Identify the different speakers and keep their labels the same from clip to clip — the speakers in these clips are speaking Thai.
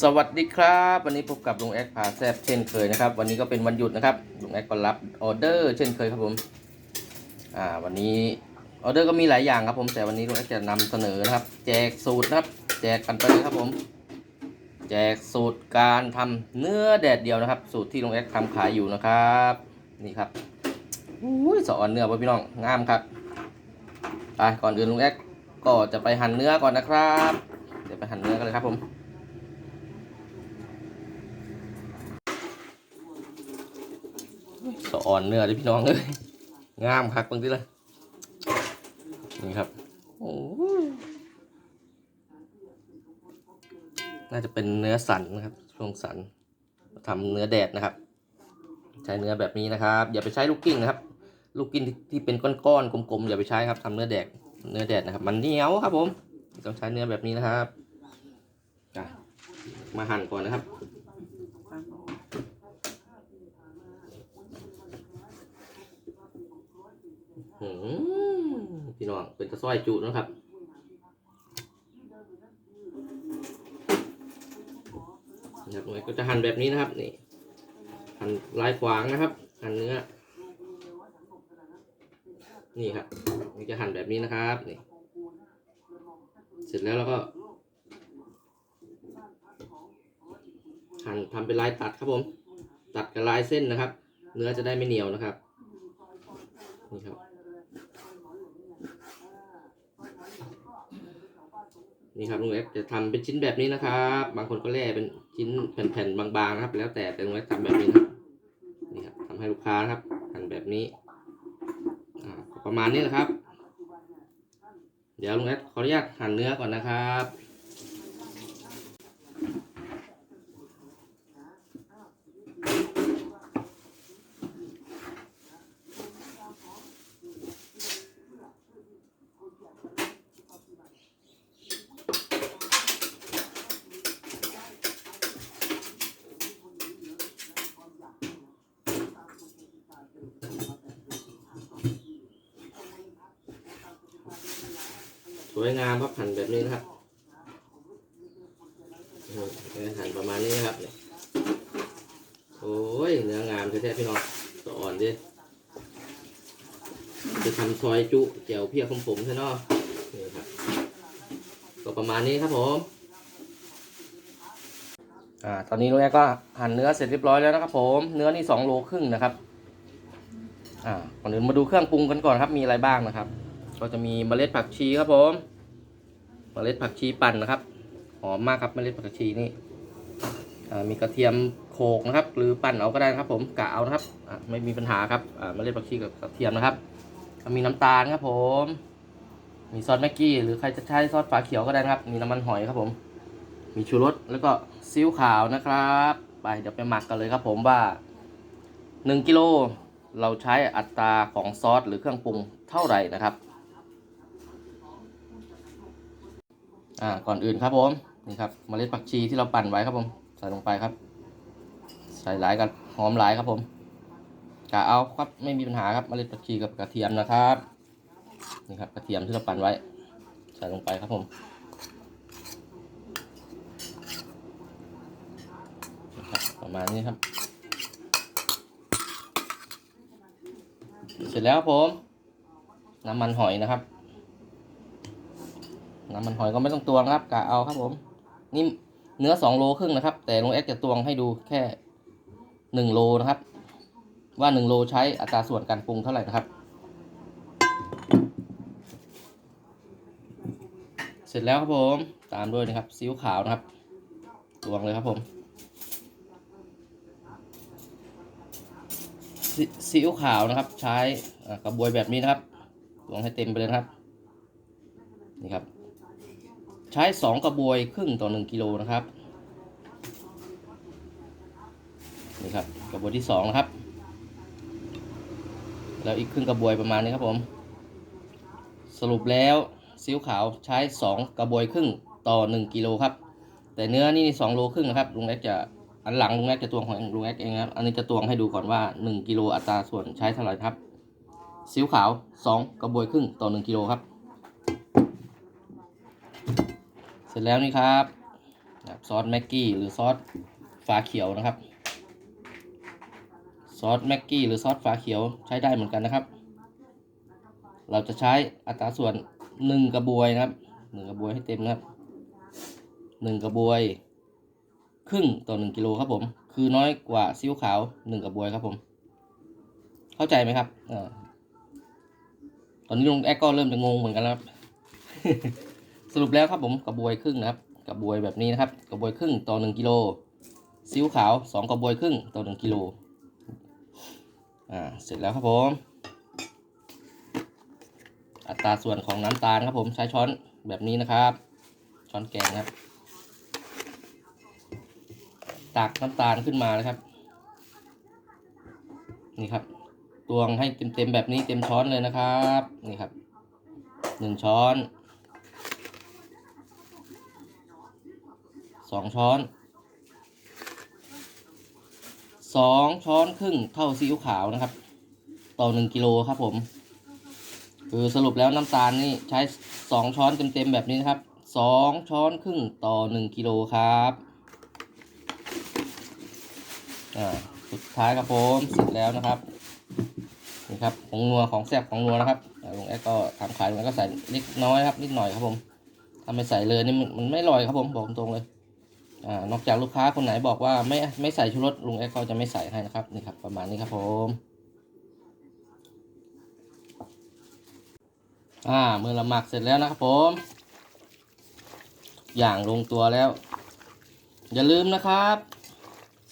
Speaker 1: สวัสดีครับ วันนี้พบกับลุงแอคพาแซบเช่นเคยนะครับ วันนี้ก็เป็นวันหยุดนะครับลุงแอคก็รับออเดอร์เช่นเคยครับผมอ่าวันนี้ออเดอร์ก็มีหลายอย่างครับผมแต่วันนี้ลุงแอคจะนำเสนอนะครับ แจกสูตรนะครับ แจกกันไปเลยครับผม แจกสูตรการทำเนื้อแดดเดียวนะครับ สูตรที่ลุงแอคทำขายอยู่นะครับนี่ครับอุ้ยสอนเนื้อพ่อพี่น้องงามครับไปก่อนอื่นลุงแอคก็จะไปหั่นเนื้อก่อนนะครับ เดี๋ยวไปหั่นเนื้อกันเลยครับผม สะอ่อนเนื้อเลยพี่น้องเลยงามคักบางทีเลยนี่ครับโอ้น่าจะเป็นเนื้อสันนะครับ ช่วงสันทำเนื้อแดดนะครับ ใช้เนื้อแบบนี้นะครับ อย่าไปใช้ลูกกิ้งนะครับ ลูกกิ้งที่เป็นก้อนๆกลมๆอย่าไปใช้ครับทำเนื้อแดดเนื้อแดดนะครับ มันเหนียวครับผม ต้องใช้เนื้อแบบนี้นะครับมาหั่นก่อนนะครับ พี่น้องเป็นตะส้อยจุนะครับนะครับหน่วยก็จะหั่นแบบนี้นะครับนี่หั่นลายขวางนะครับหั่นเนื้อ นี่ครับนี่จะหั่นแบบนี้นะครับนี่เสร็จแล้วเราก็หั่นทำเป็นลายตัดครับผม ตัดกับลายเส้นนะครับ เนื้อจะได้ไม่เหนียวนะครับ นี่ครับ นี่ครับลุงเอ็กจะทำเป็นชิ้นแบบนี้นะครับ บางคนก็แล่เป็นชิ้นแผ่นๆบางๆนะครับ แล้วแต่แต่ลุงเอ็กทำแบบนี้นะนี่ครับทำให้ลูกค้านะครับหั่นแบบนี้ประมาณนี้นะครับ เดี๋ยวลุงเอ็กขออนุญาตหั่นเนื้อก่อนนะครับ ส วยงามครับหั่นแบบนี้นะครับหั่นประมาณนี้นะครับโอ้ยเนื้องามแท้ๆพี่น้องสะอ่อนดิจะทำซอยจุแจ่วเพียของผมใช่เนาะนี่ครับก็ประมาณนี้ครับผมอ่าตอนนี้ลุงแอก็หั่นเนื้อเสร็จเรียบร้อยแล้วนะครับผม เนื้อนี่สองโลครึ่งนะครับอ่าก่อนอื่นมาดูเครื่องปรุงกันก่อนครับมีอะไรบ้างนะครับ ก็จะมีเมล็ดผักชีครับผมเมล็ดผักชีปั่นนะครับ หอมมากครับเมล็ดผักชีนี่มีกระเทียมโขกนะครับ หรือปั่นเอาก็ได้นะครับ ผมกะเอานะครับไม่มีปัญหาครับเมล็ดผักชีกับกระเทียมนะครับมีน้ำตาลครับผม มีซอสแม็กกี้ หรือใครจะใช้ซอสฝาเขียวก็ได้นะครับ มีน้ำมันหอยครับผม มีชูรสแล้วก็ซีอิ๊วขาวนะครับ ไปเดี๋ยวไปหมักกันเลยครับผมว่า 1กิโลเราใช้อัตราของซอสหรือเครื่องปรุงเท่าไหร่นะครับ อ่าก่อนอื่นครับผมนี่ครับเมล็ดผักชีที่เราปั่นไว้ครับผมใส่ลงไปครับ ใส่หลายกันหอมหลายครับผมกะเอาครับไม่มีปัญหาครับเมล็ดผักชีกับกระเทียมนะครับนี่ครับกระเทียมที่เราปั่นไว้ ใส่ลงไปครับผมประมาณนี้ครับ เสร็จแล้วครับผมน้ำมันหอยนะครับ น้ำมันหอยก็ไม่ต้องตวงครับกะเอาครับผม นี่เนื้อสองโลครึ่งนะครับ แต่ลุงเอ็กซ์จะตวงให้ดูแค่หนึ่งโลนะครับ ว่าหนึ่งโลใช้อัตราส่วนการปรุงเท่าไหร่นะครับ เสร็จแล้วครับผมตามด้วยนะครับซีอิ๊วขาวนะครับตวงเลยครับผมซีอิ๊วขาวนะครับ ใช้กระบวยแบบนี้นะครับตวงให้เต็มไปเลยนะครับ นี่ครับ ใช้สองกระบวยครึ่งต่อหนึ่งกิโลนะครับนี่ครับกระบวยที่สองนะครับ แล้วอีกครึ่งกระบวยประมาณนี้ครับผม สรุปแล้วซีอิ๊วขาวใช้สองกระบวยครึ่งต่อหนึ่งกิโลครับ แต่เนื้อนี่สองโลครึ่งนะครับลุงแอ๊กจะอันหลังลุงแอ๊กจะตวงของลุงแอ๊กเองครับอันนี้จะตวงให้ดูก่อนว่าหนึ่งกิโลอัตราส่วนใช้เท่าไหร่ครับซีอิ๊วขาวสองกระบวยครึ่งต่อหนึ่งกิโลครับ เสร็จแล้วนี่ครับซอสแม็กกี้หรือซอสฟ้าเขียวนะครับ ซอสแม็กกี้หรือซอสฟ้าเขียวใช้ได้เหมือนกันนะครับ เราจะใช้อัตราส่วนหนึ่งกระบวยนะครับหนึ่งกระบวยให้เต็มนะครับหนึ่งกระบวย ครึ่งต่อหนึ่งกิโลครับผม คือน้อยกว่าซีอิ๊วขาวหนึ่งกระบวยครับผม เข้าใจไหมครับอตอนนี้ลุงแอ๊กก็เริ่มจะงงเหมือนกันแล้ว สรุปแล้วครับผมกระบวยครึ่งนะครับกระบวยแบบนี้นะครับกระบวยครึ่งต่อหนึ่งกิโลซีอิ๊วขาวสองกระบวยครึ่งต่อหนึ่งกิโลอ่าเสร็จแล้วครับผมอัตราส่วนของน้ำตาลครับผมใช้ช้อนแบบนี้นะครับ ช้อนแกงครับ ตักน้ำตาลขึ้นมานะครับ นี่ครับตวงให้เต็มๆแบบนี้เต็มช้อนเลยนะครับ นี่ครับหนึ่งช้อน สองช้อนสองช้อนครึ่งเท่าซีอิ๊วขาวนะครับ ต่อหนึ่งกิโลครับผม คือสรุปแล้วน้ำตาลนี่ใช้สองช้อนเต็มๆแบบนี้นะครับสองช้อนครึ่งต่อหนึ่งกิโลครับอ่าสุดท้ายครับผมเสร็จแล้วนะครับนี่ครับของนัวของแซ่บของนัวนะครับอ่าลุงแอ๊กก็ทำขายมันก็ใส่เล็กน้อยครับนิดหน่อยครับผมถ้าไมใส่เลยนี่มันไม่อร่อยครับผมบอกตรงเลย อนอกจากลูกค้าคนไหนบอกว่าไม่ไม่ใส่ชูรสลุงแอ๊กก็จะไม่ใส่ให้นะครับนี่ครับประมาณนี้ครับผมอ่าเมื่อเราหมักเสร็จแล้วนะครับผมอย่างลงตัวแล้ว อย่าลืมนะครับ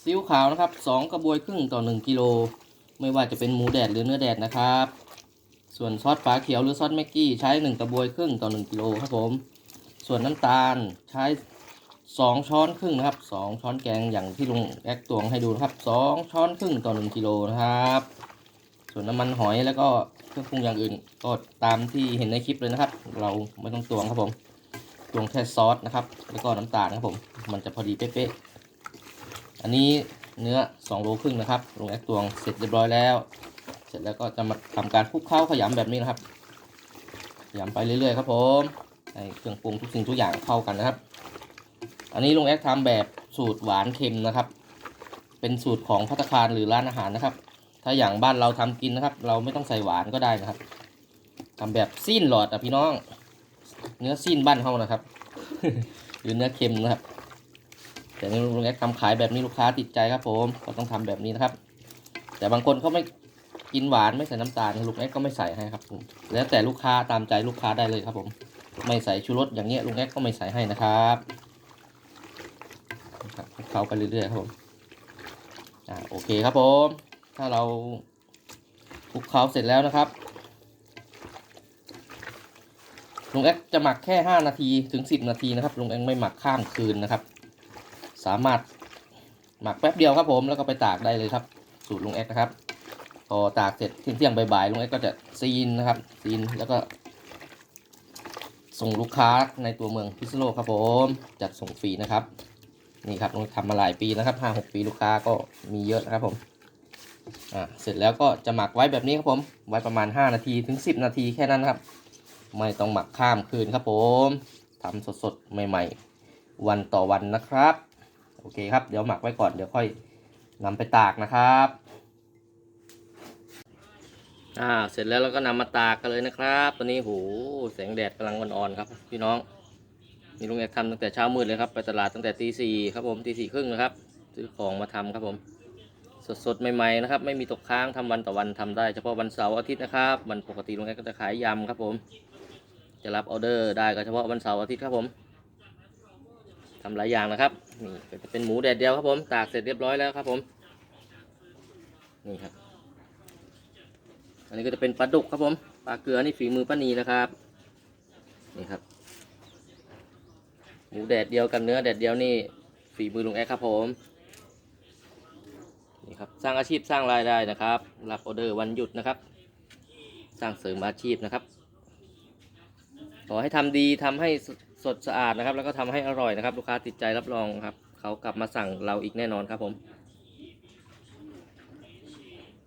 Speaker 1: ซีอิ๊วขาวนะครับสองกระบวยครึ่งต่อหนึ่งกิโลไม่ว่าจะเป็นหมูแดดหรือเนื้อแดดนะครับ ส่วนซอสฝาเขียวหรือซอสแม็กกี้ใช้หนึ่งกระบวยครึ่งต่อหนึ่งกิโลครับผม ส่วนน้ำตาลใช้ สองช้อนครึ่งนะครับสองช้อนแกงอย่างที่ลุงแอกตวงให้ดูนะครับสองช้อนครึ่งต่อหนึ่งกิโลนะครับ ส่วนน้ำมันหอยแล้วก็เครื่องปรุงอย่างอื่นก็ตามที่เห็นในคลิปเลยนะครับ เราไม่ต้องตวงครับผมตวงแค่ซอสนะครับ แล้วก็น้ำตาลครับผม มันจะพอดีเป๊ะๆอันนี้เนื้อ2โลครึ่งนะครับลุงแอคตวงเสร็จเรียบร้อยแล้ว เสร็จแล้วก็จะมาทำการคลุกเคล้าขยำแบบนี้นะครับขยำไปเรื่อยๆครับผมให้เครื่องปรุงทุกสิ่งทุกอย่างเข้ากันนะครับ อันนี้ลุงแอคทำแบบสูตรหวานเค็มนะครับ เป็นสูตรของพัตคารหรือร้านอาหารนะครับ ถ้าอย่างบ้านเราทำกินนะครับ เราไม่ต้องใส่หวานก็ได้นะครับทำแบบซีนหลอดอะพี่น้อง เนื้อซีนบ้านเขานะครับ หรือเนื้อเค็มนะครับ แต่นี่ลุงแอ๊กทำขายแบบนี้ลูกค้าติดใจครับ ผม ก็ต้องทำแบบนี้นะครับ แต่บางคนเขาไม่กินหวานไม่ใส่น้ำตาลลุงแอ๊กก็ไม่ใส่ให้ครับผมแล้วแต่ลูกค้าตามใจลูกค้าได้เลยครับ ผม ไม่ใส่ชูรสอย่างเงี้ยลุงแอ๊กก็ไม่ใส่ให้นะครับ เขาไปเรื่อยๆครับผมอ่าโอเคครับผม ถ้าเราคลุกเขาเสร็จแล้วนะครับลุงแอ๊กจะหมักแค่ 5 นาทีถึง 10 นาทีนะครับลุงแอ๊กไม่หมักข้ามคืนนะครับ สามารถหมักแป๊บเดียวครับผมแล้วก็ไปตากได้เลยครับ สูตรลุงแอ๊กนะครับพอตากเสร็จเที่ยงๆบ่ายๆลุงแอ๊กก็จะซีนนะครับซีนแล้วก็ ส่งลูกค้าในตัวเมืองพิษณุโลกครับผมจัดส่งฟรีนะครับ นี่ครับลุงทำมาหลายปีนะครับห้าหกปีลูกค้าก็มีเยอะนะครับผมอ่าเสร็จแล้วก็จะหมักไว้แบบนี้ครับผม ไว้ประมาณ 5 นาทีถึง 10 นาทีแค่นั้นครับ ไม่ต้องหมักข้ามคืนครับผมทำสดๆ ใหม่ ๆ วันต่อวันนะครับ โอเคครับ เดี๋ยวหมักไว้ก่อนเดี๋ยวค่อยนำไปตากนะครับอ่าเสร็จแล้วเราก็นำมาตากกันเลยนะครับ ตอนนี้โหแสงแดดกำลังอ่อนๆครับพี่น้อง นี่ลุงแอกทำตั้งแต่เช้ามืดเลยครับไปตลาดตั้งแต่ตีสี่ครับผมตีสี่ครึ่งนะครับซื้อของมาทำครับผม สดๆใหม่ๆนะครับ ไม่มีตกค้างทำวันต่อวันทำได้เฉพาะวันเสาร์อาทิตย์นะครับวันปกติลุงแอกก็จะขายยำครับผม จะรับออเดอร์ได้ก็เฉพาะวันเสาร์อาทิตย์ครับผมทำหลายอย่างนะครับนี่จะเป็นหมูแดดเดียวครับผมตากเสร็จเรียบร้อยแล้วครับผมนี่ครับ อันนี้ก็จะเป็นปลาดุกครับผมปลาเกลือนี่ฝีมือป้านีนะครับนี่ครับ หมูแดดเดียวกับเนื้อแดดเดียวนี่ฝีมือลุงแอ๊ครับผมนี่ครับสร้างอาชีพสร้างรายได้นะครับรับออเดอร์วันหยุดนะครับ สร้างเสริมอาชีพนะครับ ขอให้ทำดีทำให้สดสะอาดนะครับ แล้วก็ทำให้อร่อยนะครับ ลูกค้าติดใจรับรองครับ เขากลับมาสั่งเราอีกแน่นอนครับผม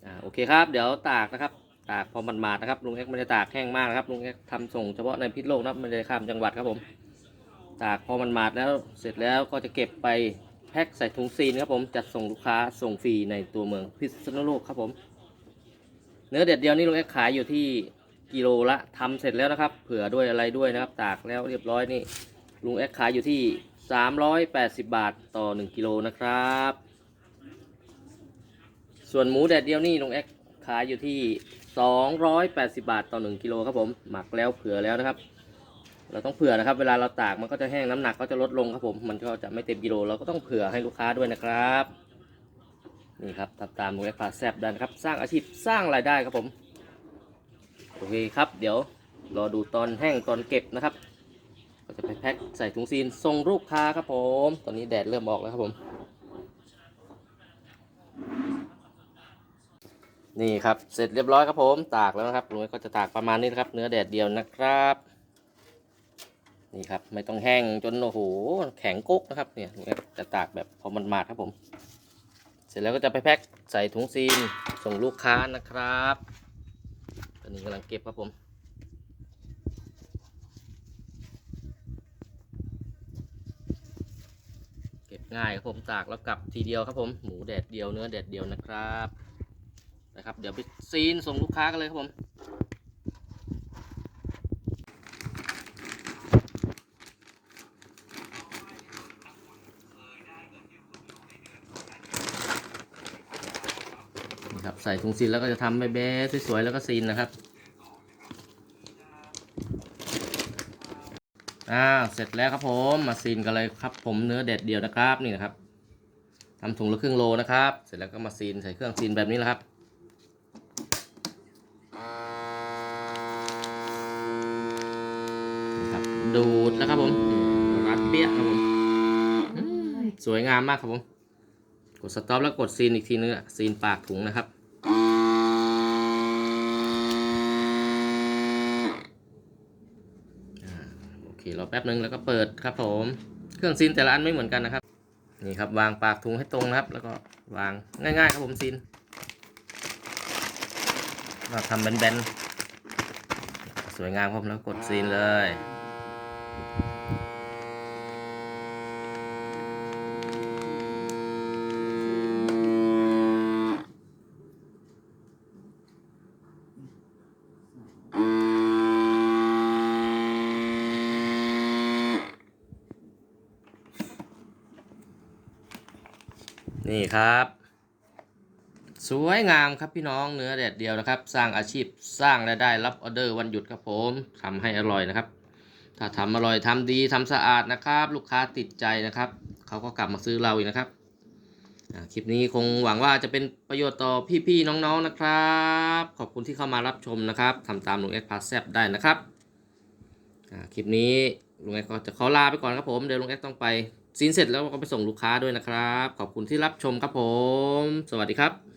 Speaker 1: อ่าโอเคครับ เดี๋ยวตากนะครับ ตากพอมันมาดนะครับลุงเอ็กไม่ได้ตากแห้งมากนะครับลุงเอ็กทำส่งเฉพาะในพิษโลกนะไม่ได้ข้ามจังหวัดครับผม ตากพอมันหมาดแล้วเสร็จแล้วก็จะเก็บไปแพ็คใส่ถุงซีนครับผมจัดส่งลูกค้าส่งฟรีในตัวเมืองพิษณุโลกครับผม เนื้อเด็ดเดียวนี่ลุงแอ๊กขายอยู่ที่กิโลละทำเสร็จแล้วนะครับ เผื่อด้วยอะไรด้วยนะครับ ตากแล้วเรียบร้อยนี่ลุงแอ๊กขายอยู่ที่ 380 บาทต่อ 1 กิโลนะครับ ส่วนหมูแดดเดียวนี่ลุงแอ๊กขายอยู่ที่ 280 บาทต่อ 1 กิโลครับผม หมักแล้วเผื่อแล้วนะครับ เราต้องเผื่อนะครับ เวลาเราตากมันก็จะแห้งน้ำหนักก็จะลดลงครับผม มันก็จะไม่เต็มกิโลเราก็ต้องเผื่อให้ลูกค้าด้วยนะครับ นี่ครับตามตามลุงแอ๊กพาแซบด้นครับ สร้างอาชีพสร้างรายได้ครับผม โอเคครับ เดี๋ยวรอดูตอนแห้งตอนเก็บนะครับ ก็จะไปแพ็คใส่ถุงซีนส่งลูกค้าครับผม ตอนนี้แดดเริ่มออกแล้วครับผม นี่ครับ เสร็จเรียบร้อยครับผม ตากแล้วนะครับลุงก็จะตากประมาณนี้นะครับ เนื้อแดดเดียวนะครับ นี่ครับ ไม่ต้องแห้งจนโอ้โหแข็งก๊กนะครับเนี่ยจะตากแบบพอมันมาดครับผม เสร็จแล้วก็จะไปแพ็คใส่ถุงซีนส่งลูกค้านะครับตอนนี้กำลังเก็บครับผมเก็บง่ายครับผมตากแล้วกลับทีเดียวครับผมหมูแดดเดียวเนื้อแดดเดียวนะครับนะครับ เดี๋ยวไปซีนส่งลูกค้ากันเลยครับผมนี่ครับ ใส่ถุงซีนแล้วก็จะทำแบ๊สวยๆแล้วก็ซีนนะครับอ่าเสร็จแล้วครับผมมาซีนกันเลยครับ ผมเนื้อแดดเดียวนะครับนี่นะครับทำถุงละครึ่งโลนะครับ เสร็จแล้วก็มาซีนใส่เครื่องซีนแบบนี้แหละครับนะครับดูดแล้วครับผมรัดเปี้ยครับผมอืมสวยงามมากครับผม กดสต็อปแล้วกดซีนอีกทีนึงอะซีนปากถุงนะครับอ่าโอ เครอแป๊บนึงแล้วก็เปิดครับผม เครื่องซีนแต่ละอันไม่เหมือนกันนะครับ นี่ครับวางปากถุงให้ตรงครับ แล้วก็วางง่ายๆครับผมซีนเราทำแบนๆสวยงามครับแล้วกดซีนเลย นี่ครับ สวยงามครับพี่น้องเนื้อแดดเดียวนะครับ สร้างอาชีพสร้างรายได้รับออเดอร์วันหยุดครับผมทำให้อร่อยนะครับ ถ้าทำอร่อยทำดีทำสะอาดนะครับ ลูกค้าติดใจนะครับเขาก็กลับมาซื้อเราอีกนะครับคลิปนี้คงหวังว่าจะเป็นประโยชน์ต่อพี่ๆน้องๆนะครับ ขอบคุณที่เข้ามารับชมนะครับทำตามลุงเอ็กพาแซบได้นะครับคลิปนี้ลุงเอ็กก็จะขอลาไปก่อนครับผมเดี๋ยวลุงเอ็กต้องไป ซีนเสร็จแล้วก็ไปส่งลูกค้าด้วยนะครับ ขอบคุณที่รับชมครับผม สวัสดีครับ